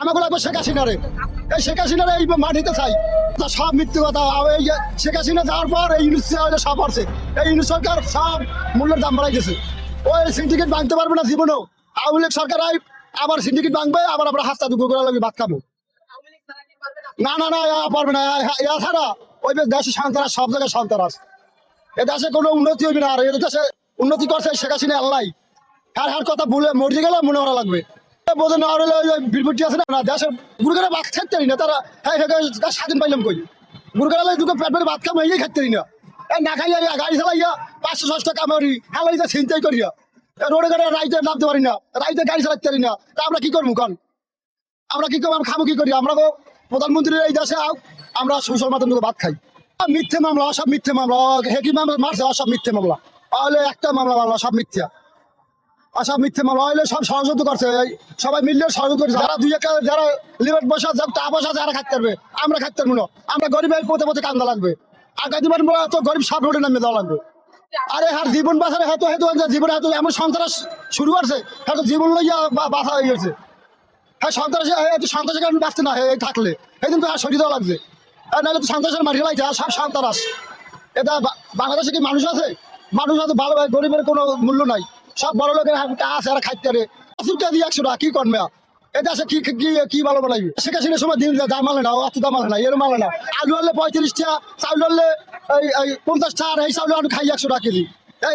আমাকে লাগবে শেখ হাসিনারে। এই শেখ হাসিনারে এই মাটিতে চাই। সব মিথ্যে কথা। এই শেখ হাসিনা যাওয়ার পর এই ইউনিট সব আসছে এই ইউনিট সরকার সব মূল্যের দাম বাড়াই গেছে ওই সিন্ডিকেট ভাঙতে পারবে না জীবনেও। আওয়ামী লীগ সরকার আবার সিন্ডিকেট ভাঙবে, আবার আমরা হাস্তা দুপুর করে লাগবে, ভাত খাব। না না না পারবে না। ইয়া- ছাড়া ওই দেশে সন্ত্রাস সব জায়গায় সন্ত্রাস এ দেশে কোনো উন্নতি হবে না। আর এ দেশে উন্নতি করছে শেখ হাসিনা আল্লাহ। হার হার কথা বলে মরে গেলে মনে করা লাগবে। বিলবুটি আছে না দেশের ভাত খাইতে না, তারা হ্যাঁ হ্যাঁ স্বাধীন পাইলাম কই। গুরুগারে দুটো পেট ভাত খাব, এই খাইতে না। না খাইয়া ইয়া গাড়ি চালাইয়া পাঁচশো, ছশো টাকা মারি হেলাইতে ছিনতাই করিয়া। রোডে গাড়ি রাইতে নামতে পারি না, রাইতে গাড়ি চালাতে পারি না। তা আমরা কি করব কন? আমরা কি করব খাব কি করি? আমরা তো প্রধানমন্ত্রীর এই দেশে আমরা সুষম মাধ্যমে ভাত খাই। মিথ্যে মামলা সব মিথ্যে মামলা হেকি মামলা? মারছে সব মিথ্যে মামলা। তাহলে একটা মামলা মামলা সব মিথ্যা। আর সব মিথ্যে মামলা। হইলে সব ষড়যন্ত্র করছে। সবাই মিললে ষড়যন্ত্র করছে। যারা দুই একটা যারা লিমিট বসা যারা টা বসা যারা খাইতে পারবে। আমরা খাইতে পারব না। আমরা গরিবের পথে পথে কান্দা লাগবে। আর গাদিবার তো গরিব সব রোডে নামে দেওয়া লাগবে। আরে হার জীবন বাঁচারে হয়তো হয়তো জীবনে হয়তো এমন সন্ত্রাস শুরু করছে। হয়তো জীবন লইয়া বাঁচা হয়ে গেছে। হ্যাঁ সন্ত্রাসী এই তো সন্ত্রাসের কারণে বাঁচতে না, এই থাকলে। এই কিন্তু আর শরীর দেওয়া লাগছে। আর নাহলে তো সন্ত্রাসের মাটি লাগছে আর সব সন্ত্রাস। এটা বাংলাদেশে কি মানুষ আছে? মানুষ আছে ভালো গরিবের কোনো মূল্য নাই। সব বড় লোকের হাতে আছে আর খাইতে রে। আসুরটা দিয়ে একশো টাকা, কি করবে এটা আছে কি কি কি ভালো বানাইবে? শেখ হাসিনার সময় দিন দাম আলে না অত দাম আলে না, এর মালে না। আলু আনলে পঁয়ত্রিশ টাকা চাউল আনলে এই পঞ্চাশ টাকা আর এই চাউল আমি খাই একশো টাকা কেজি।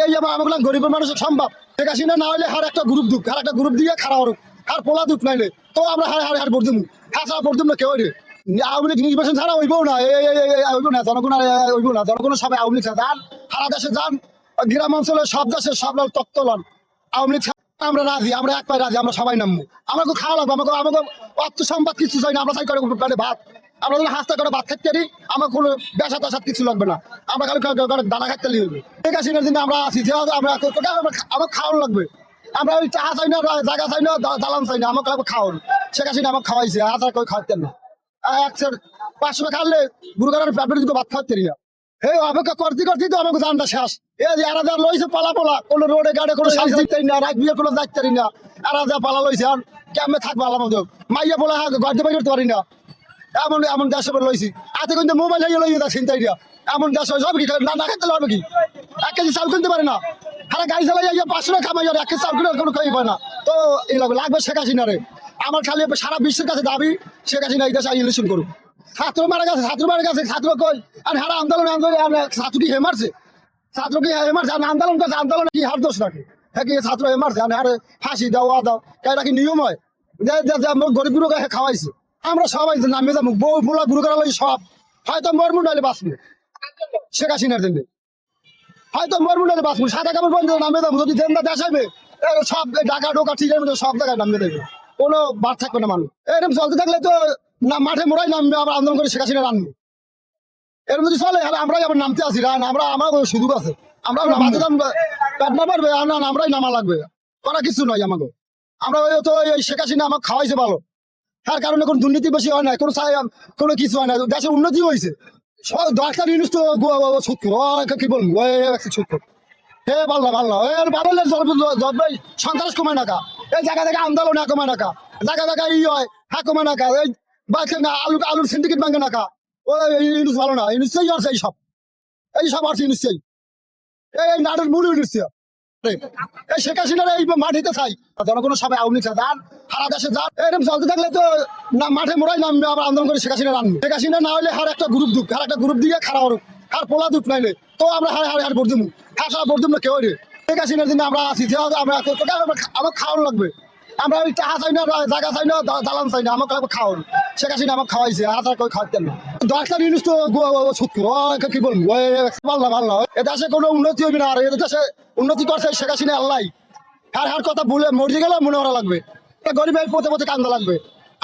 এই আমার আমাগুলো গরিবের মানুষের সম্ভব। শেখ হাসিনা না হলে হার একটা গ্রুপ দুঃখ আর একটা গ্রুপ দিয়ে খারাপ হোক আর পোলা দুঃখ নাইলে তো আমরা হার হার হার হ্যাঁ ছাড়া ভোট না কেউ রে। আওয়ামী লীগ নির্বাচন ছাড়া হইবও না। হইব না। জনগণ হইব না। জনগণ সবাই আওয়ামী লীগ যান, সারা দেশে যান। গ্রাম অঞ্চলে সব দেশে সব লোক তক্ত লন আওয়ামী লীগ আমরা রাজি, আমরা এক পায়ে রাজি, আমরা সবাই নামবো। আমাকে খাওয়া লাগবে, আমাকে আমাকে অর্থ সম্পদ কিছু চাই না, আমরা চাই করে ভাত। আমরা যদি হাসতে করে ভাত খাইতে পারি, আমার কোনো বেসা টাসাদ কিছু লাগবে না। আমরা খালি দানা খাইতে লিখবে ঠিক আছে দিন আমরা আছি, যে আমরা আমার খাওয়ানো লাগবে? আমরা ওই চা চাই না জায়গা চাই না দালান চাই না, আমাকে লাগবে খাওয়ানো। শেখ হাসিনা আমাকে খাওয়াইছে, হাজার করে খাওয়াতেন না। একশো পাঁচশো খাওয়ালে গুরুগারের পেটের দিকে ভাত খাওয়াতে না। এই অপেক্ষা করতে করতে তো আমাকে জানটা শেষ। এই এরা যা লইছে পালা পোলা, কোনো রোডে গাড়ি কোনো সাইজ দিতে না, রাত বিয়ে কোনো যাইতে না। এরা যা পালা লইছে, আর কেমনে থাকব আলাম মাইয়া বলে হ্যাঁ গড়তে বাইরে করতে পারি না। এমন এমন দেশে লইছি। আতে কিন্তু মোবাইল হয়ে লইছে তা চিন্তাই দিয়া এমন দেশ হবে কি না না খাইতে হবে কি? এক কেজি চাল কিনতে পারে না। আরে গাড়ি চালাই যাইয়া পাঁচশো টাকা কামাই আর এক কেজি চাল কিনে কোনো খাই পায় না। তো এই লাগবে লাগবে শেখ হাসিনারে। আমার খালি সারা বিশ্বের কাছে দাবি, শেখ হাসিনা এই দেশে ইলেকশন করুক। ছাত্র মারা গেছে, ছাত্র মারা গেছে, ছাত্র কই? আর হারা আন্দোলন আন্দোলন ছাত্র কি হে মারছে ছাত্র কি হে মারছে আন্দোলন করছে, আন্দোলন কি হার দোষ নাকি? হ্যাঁ কি ছাত্র হে মারছে ফাঁসি দাও, আ দাও এটা কি নিয়ম হয়? গরিব গুরু খাওয়াইছে। আমরা সবাই নামে যাব, বউ মোলা গুরু করা সব। হয়তো মরমু নাহলে বাঁচবো। শেখ হাসিনার জন্য হয়তো মরমু নাহলে বাঁচবো। সাদা কাপড় বন্ধ নামে যাব, যদি জেন্দা দেশ সব ঢাকা, ঢোকা ঠিক সব জায়গায় নামে দেবে কোনো বাদ থাকবে না মানুষ। এরকম চলতে থাকলে তো না, মাঠে মোড়াই নামবে আবার আন্দোলন করে শেখ হাসিনা নামবে এর মধ্যে চলে হলে আমরাই আবার নামতে আসি, রান, আমরা, আমার সুযোগ আছে। আমরা মাঠে দাম না আর না আমরাই নামা লাগবে। করা কিছু নয় আমাকে। আমরা ওই তো ওই শেখ হাসিনা আমাকে খাওয়াইছে ভালো। তার কারণে কোনো দুর্নীতি বেশি হয় না, কোনো কোনো কিছু হয় না, দেশের উন্নতি হয়েছে ডাক্তার ইউনিস তো সত্তর কি বলব? সত্তর হে পাল্লা পাল্লা এর সন্ত্রাস কমায় নাকা এই জায়গা থেকে আন্দোলন হ্যাঁ কমায় নাকা জায়গা জায়গা ই হয় হ্যাঁ কমায় নাকা এই বাচ্চা না, আলু, আলুর সিন্ডিকেট ভাঙে নাকা ও ইউনিস ভালো না ইউনিসই আছে এই সব। এই সব আছে ইউনিসই এই এই নাটের মূল ইউনিস এই শেখ হাসিনার এই মাটিতে চাই। জনগণ সবাই আওয়ামী লীগ যান সারা দেশে যান এরকম চলতে থাকলে তো না মাঠে মোড়াই নামবে আবার আন্দোলন করে শেখ হাসিনা নামবে শেখ হাসিনা না হলে হার একটা গ্রুপ দুঃখ আর একটা গ্রুপ দিয়ে খারাপ হোক আর পোলা দুঃখ নাইলে। তো আমরা হার হার হার ভোট দেবো হ্যাঁ সারা ভোট না কেউ রে শেখ হাসিনার দিনে আমরা যে আমরা, আমার খাওয়ানো লাগবে। আমরা ওই টাকা চাই না জায়গা চাই না দালান চাই না, আমাকে খাওয়ানো। শেখ হাসিনা আমাকে খাওয়াইছে হাজার করে খাওয়াতেন না দশটা জিনিস তো ও কি বলব? ওই পাল্লা পাল্লা এ দেশে কোনো উন্নতি হবে না, আর এ দেশে উন্নতি করছে শেখ হাসিনা, আল্লাহ। হার হার কথা বলে মরে গেলে মনে করা লাগবে। গরিবের পথে পথে কান্দা লাগবে।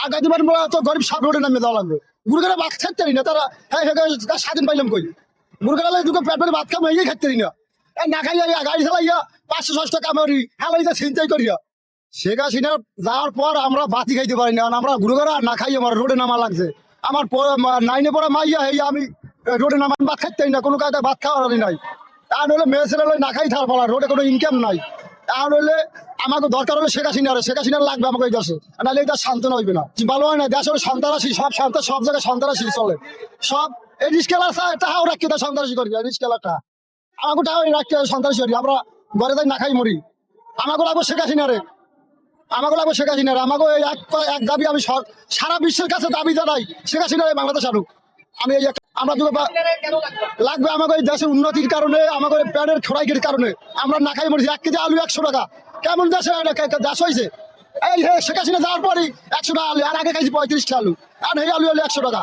আগামী বার মোড়া তো গরিব সব রোডে নামে দেওয়া লাগবে। গুরুগারে ভাত খাইতে না, তারা হ্যাঁ হ্যাঁ স্বাধীন পাইলাম কই? গুরুগারে দুটো পেট পেটে ভাত খাব, এই খাইতে না। না খাইয়া গাড়ি চালাইয়া পাঁচশো ছশো টাকা মারি হেলাইতে ছিনতাই করিয়া। শেখ হাসিনা যাওয়ার পর আমরা বাতি খাইতে পারি না আমরা গুরুগারা না খাই আমার রোডে নামা লাগছে। আমার নাইনে পড়া মাইয়া এই আমি রোডে নামা ভাত খাইতে পারি না, কোনো কায়দা ভাত খাওয়ার নাই। আর হলে মেয়ে ছেলে না খাই থার পালা রোডে কোনো ইনকাম নাই। আর হইলে আমাকে দরকার হলে শেখ হাসিনা শেখ হাসিনা লাগবে আমাকে এই দেশে। নাহলে এই দেশ শান্ত হইবে না। ভালো হয় না দেশ হলে সন্ত্রাসী, সব সন্ত্রাস সব জায়গায় সন্ত্রাসী চলে। সব এই রিস্কেলা টাকাও রাখি তা সন্ত্রাসী করি রিস্কেলাটা আমাকে টাকা রাখতে সন্ত্রাসী করি, আমরা ঘরে যাই না খাই মরি। আমাকে লাগবে শেখ হাসিনা আমাকে লাগবে শেখ হাসিনা আমাকে এক এক দাবি আমি সারা বিশ্বের কাছে দাবি জানাই শেখ হাসিনা বাংলাদেশ আনুক আমি এই আমরা দুটো লাগবে আমাকে এই দেশের উন্নতির কারণে, আমাকে প্যাডের খোরাইকের কারণে। আমরা না খাই মরেছি, এক কেজি আলু একশো টাকা। কেমন দেশে দেশ হয়েছে? এই শেখ হাসিনা যাওয়ার পরই একশো টাকা আলু, আর আগে খাইছি পঁয়ত্রিশটা আলু। আর এই আলু হলো একশো টাকা।